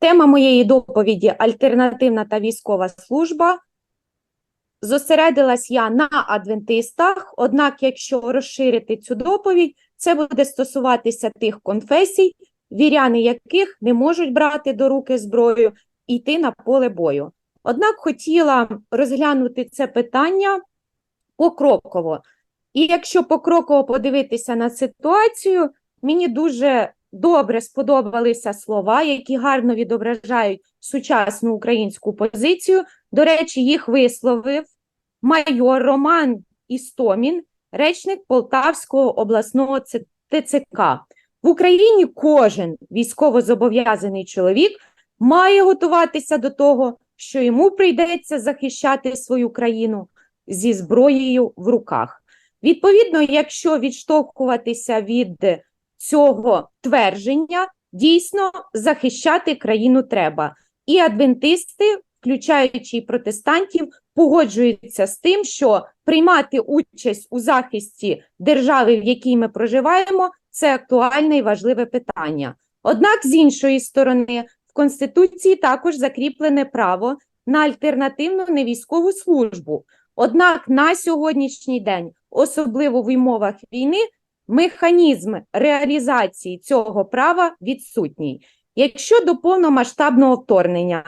Тема моєї доповіді альтернативна та військова служба. Зосередилась я на адвентистах, однак, якщо розширити цю доповідь, це буде стосуватися тих конфесій, віряни яких не можуть брати до руки зброю і йти на поле бою. Однак хотіла розглянути це питання покроково. І якщо покроково подивитися на ситуацію, мені дуже добре сподобалися слова, які гарно відображають сучасну українську позицію. До речі, їх висловив майор Роман Істомін, речник Полтавського обласного ТЦК. В Україні кожен військовозобов'язаний чоловік має готуватися до того, що йому прийдеться захищати свою країну зі зброєю в руках. Відповідно, якщо відштовхуватися від цього твердження, дійсно захищати країну треба. І адвентисти, включаючи і протестантів, погоджуються з тим, що приймати участь у захисті держави, в якій ми проживаємо, це актуальне і важливе питання. Однак, з іншої сторони, в Конституції також закріплене право на альтернативну невійськову службу. Однак на сьогоднішній день, особливо в умовах війни, механізм реалізації цього права відсутній. Якщо до повномасштабного вторгнення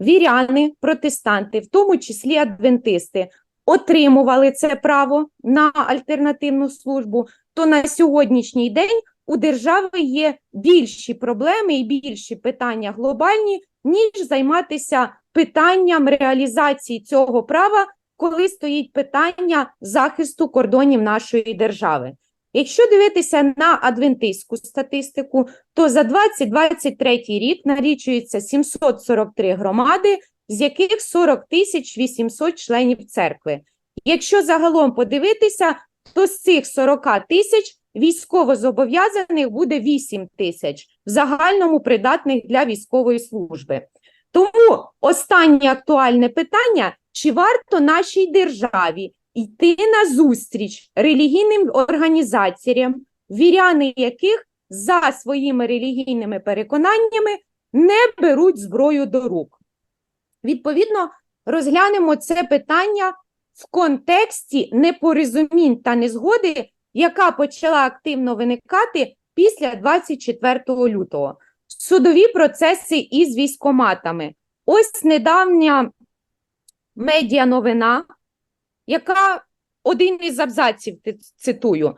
віряни, протестанти, в тому числі адвентисти, отримували це право на альтернативну службу, то на сьогоднішній день у держави є більші проблеми і більші питання глобальні, ніж займатися питанням реалізації цього права, коли стоїть питання захисту кордонів нашої держави. Якщо дивитися на адвентистську статистику, то за 2023 рік налічується 743 громади, з яких 40 тисяч 800 членів церкви. Якщо загалом подивитися, то з цих 40 тисяч військовозобов'язаних буде 8 тисяч в загальному придатних для військової служби. Тому останнє актуальне питання: чи варто нашій державі йти на зустріч релігійним організаціям, віряни яких за своїми релігійними переконаннями не беруть зброю до рук? Відповідно, розглянемо це питання в контексті непорозумінь та незгоди, яка почала активно виникати після 24 лютого. Судові процеси із військоматами. Ось недавня медіановина, яка один із абзаців цитую.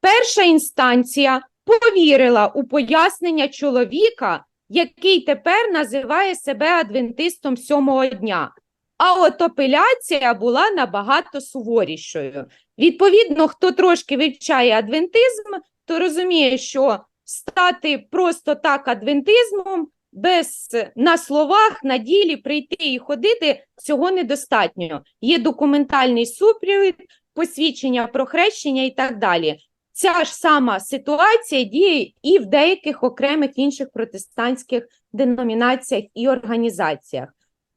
Перша інстанція повірила у пояснення чоловіка, який тепер називає себе адвентистом сьомого дня. А от апеляція була набагато суворішою. Відповідно, хто трошки вивчає адвентизм, то розуміє, що стати просто так адвентизмом без на словах, на ділі прийти і ходити цього недостатньо. Є документальний супровід, посвідчення про хрещення і так далі. Ця ж сама ситуація діє і в деяких окремих інших протестантських деномінаціях і організаціях.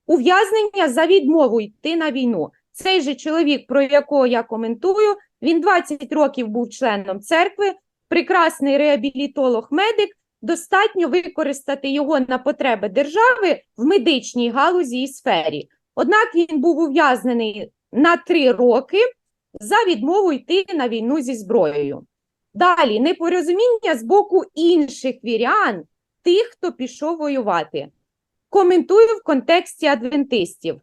Ув'язнення за відмову йти на війну. Цей же чоловік, про якого я коментую, він 20 років був членом церкви, прекрасний реабілітолог-медик. Достатньо використати його на потреби держави в медичній галузі і сфері. Однак він був ув'язнений на три роки за відмову йти на війну зі зброєю. Далі непорозуміння з боку інших вірян, тих, хто пішов воювати. Коментую в контексті адвентистів.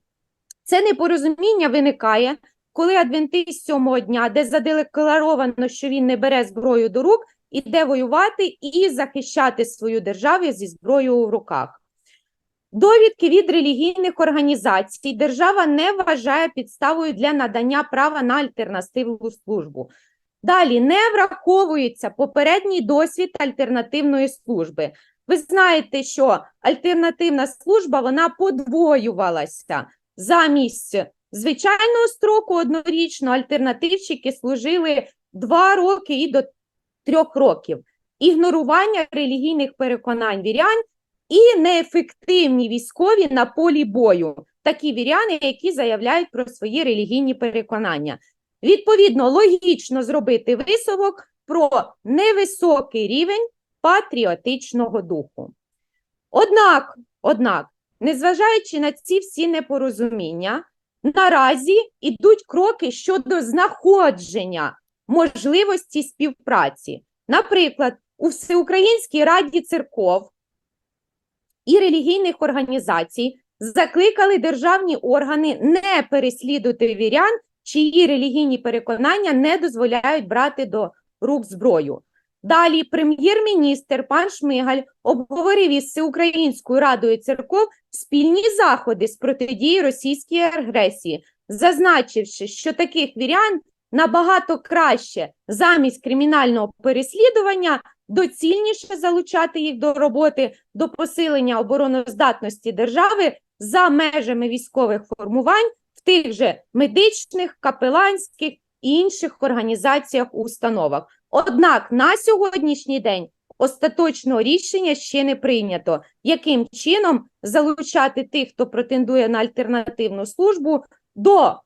Це непорозуміння виникає, коли адвентист сьомого дня, де задекларовано, що він не бере зброю до рук, іде воювати і захищати свою державу зі зброєю в руках. Довідки від релігійних організацій держава не вважає підставою для надання права на альтернативну службу. Далі не враховується попередній досвід альтернативної служби. Ви знаєте, що альтернативна служба вона подвоювалася замість звичайного строку однорічно альтернативщики служили два роки і до трьох років. Ігнорування релігійних переконань вірян і неефективні військові на полі бою, такі віряни, які заявляють про свої релігійні переконання. Відповідно, логічно зробити висновок про невисокий рівень патріотичного духу. Однак Однак, незважаючи на ці всі непорозуміння, наразі йдуть кроки щодо знаходження можливості співпраці. Наприклад, у Всеукраїнській раді церков і релігійних організацій закликали державні органи не переслідувати вірян, чиї релігійні переконання не дозволяють брати до рук зброю. Далі прем'єр-міністр пан Шмигаль обговорив із Всеукраїнською радою церков спільні заходи з протидії російській агресії, зазначивши, що таких вірян набагато краще замість кримінального переслідування доцільніше залучати їх до роботи до посилення обороноздатності держави за межами військових формувань в тих же медичних, капеланських і інших організаціях установах. Однак на сьогоднішній день остаточного рішення ще не прийнято, яким чином залучати тих, хто претендує на альтернативну службу, до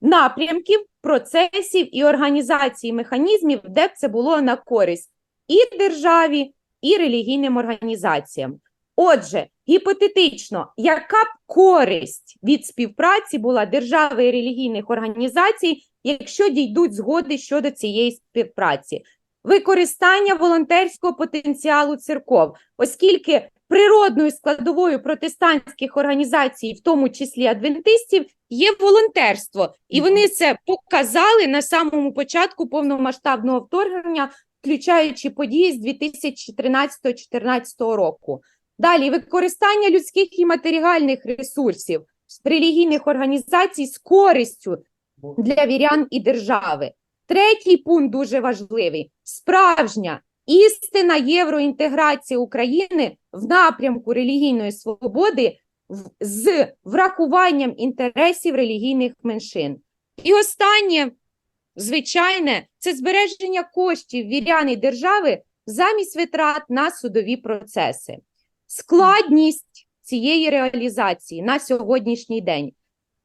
напрямків, процесів і організації механізмів, де б це було на користь і державі, і релігійним організаціям. Отже, гіпотетично, яка б користь від співпраці була держави і релігійних організацій, якщо дійдуть згоди щодо цієї співпраці? Використання волонтерського потенціалу церков, оскільки природною складовою протестантських організацій, в тому числі адвентистів, є волонтерство, і вони це показали на самому початку повномасштабного вторгнення, включаючи події з 2013-2014 року. Далі використання людських і матеріальних ресурсів релігійних організацій з користю для вірян і держави. Третій пункт дуже важливий: справжня істина євроінтеграції України в напрямку релігійної свободи з врахуванням інтересів релігійних меншин. І останнє, звичайне, це збереження коштів вірян і держави замість витрат на судові процеси. Складність цієї реалізації на сьогоднішній день.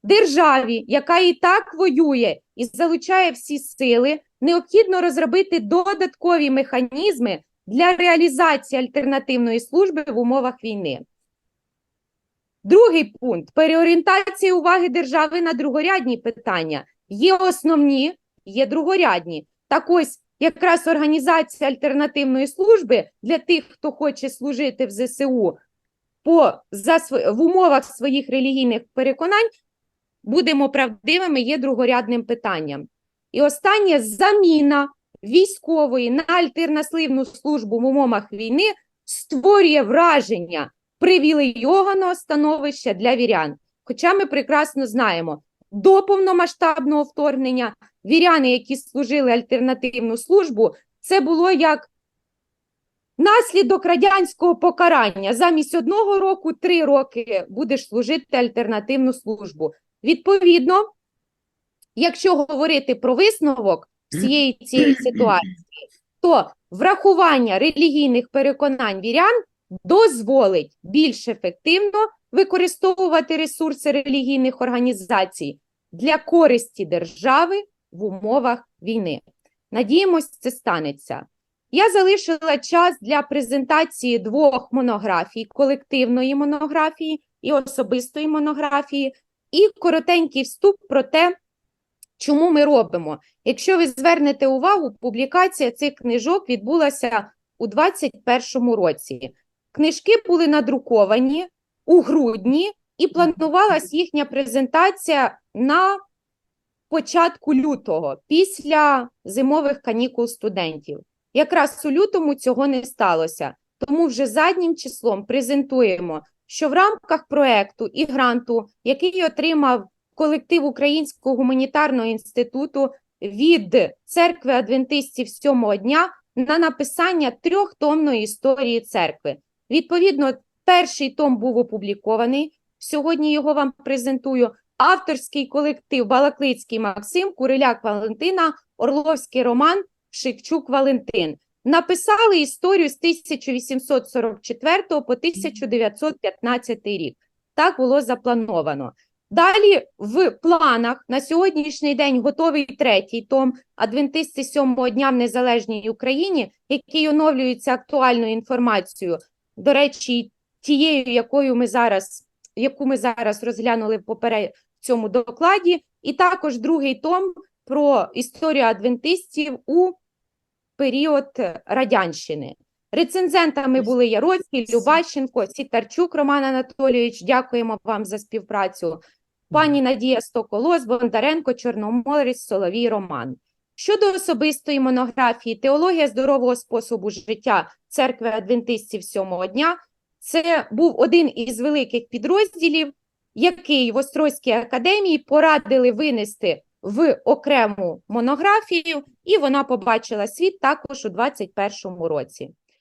Державі, яка і так воює і залучає всі сили, необхідно розробити додаткові механізми для реалізації альтернативної служби в умовах війни. Другий пункт переорієнтація уваги держави на другорядні питання. Є основні, є другорядні. Так ось якраз організація альтернативної служби для тих, хто хоче служити в ЗСУ по, за, в умовах своїх релігійних переконань, будемо правдивими, є другорядним питанням. І останнє заміна військової на альтернативну службу в умовах війни створює враження привілейованого становища для вірян. Хоча ми прекрасно знаємо, до повномасштабного вторгнення віряни, які служили альтернативну службу, це було як наслідок радянського покарання. Замість одного року три роки будеш служити альтернативну службу. Відповідно, якщо говорити про висновок всієї цієї ситуації, то врахування релігійних переконань вірян дозволить більш ефективно використовувати ресурси релігійних організацій для користі держави в умовах війни. Надіємось, це станеться. Я залишила час для презентації двох монографій: колективної монографії і особистої монографії, і коротенький вступ про те, чому ми робимо. Якщо ви звернете увагу, публікація цих книжок відбулася у 2021 році. Книжки були надруковані у грудні, і планувалась їхня презентація на початку лютого, після зимових канікул студентів. Якраз у лютому цього не сталося, тому вже заднім числом презентуємо, що в рамках проекту і гранту, який отримав колектив Українського гуманітарного інституту від церкви адвентистів сьомого дня на написання трьохтомної історії церкви. Відповідно, перший том був опублікований. Сьогодні його вам презентую. Авторський колектив Балаклицький Максим, Куриляк Валентина, Орловський Роман, Шевчук Валентин. Написали історію з 1844 по 1915 рік. Так було заплановано. Далі в планах на сьогоднішній день готовий третій том Адвентисти сьомого дня в незалежній Україні, який оновлюється актуальною інформацією. До речі, тією, якою ми зараз, яку ми зараз розглянули в поперед цьому докладі, і також другий том про історію адвентистів у період радянщини. Рецензентами були Яроцький, Любащенко, Сітарчук Роман Анатолійович. Дякуємо вам за співпрацю. Пані Надія Стоколос, Бондаренко, Чорноморець, Соловій Роман. Щодо особистої монографії «Теологія здорового способу життя церкви адвентистів сьомого дня», це був один із великих підрозділів, який в Острозькій академії порадили винести в окрему монографію, і вона побачила світ також у 2021 році.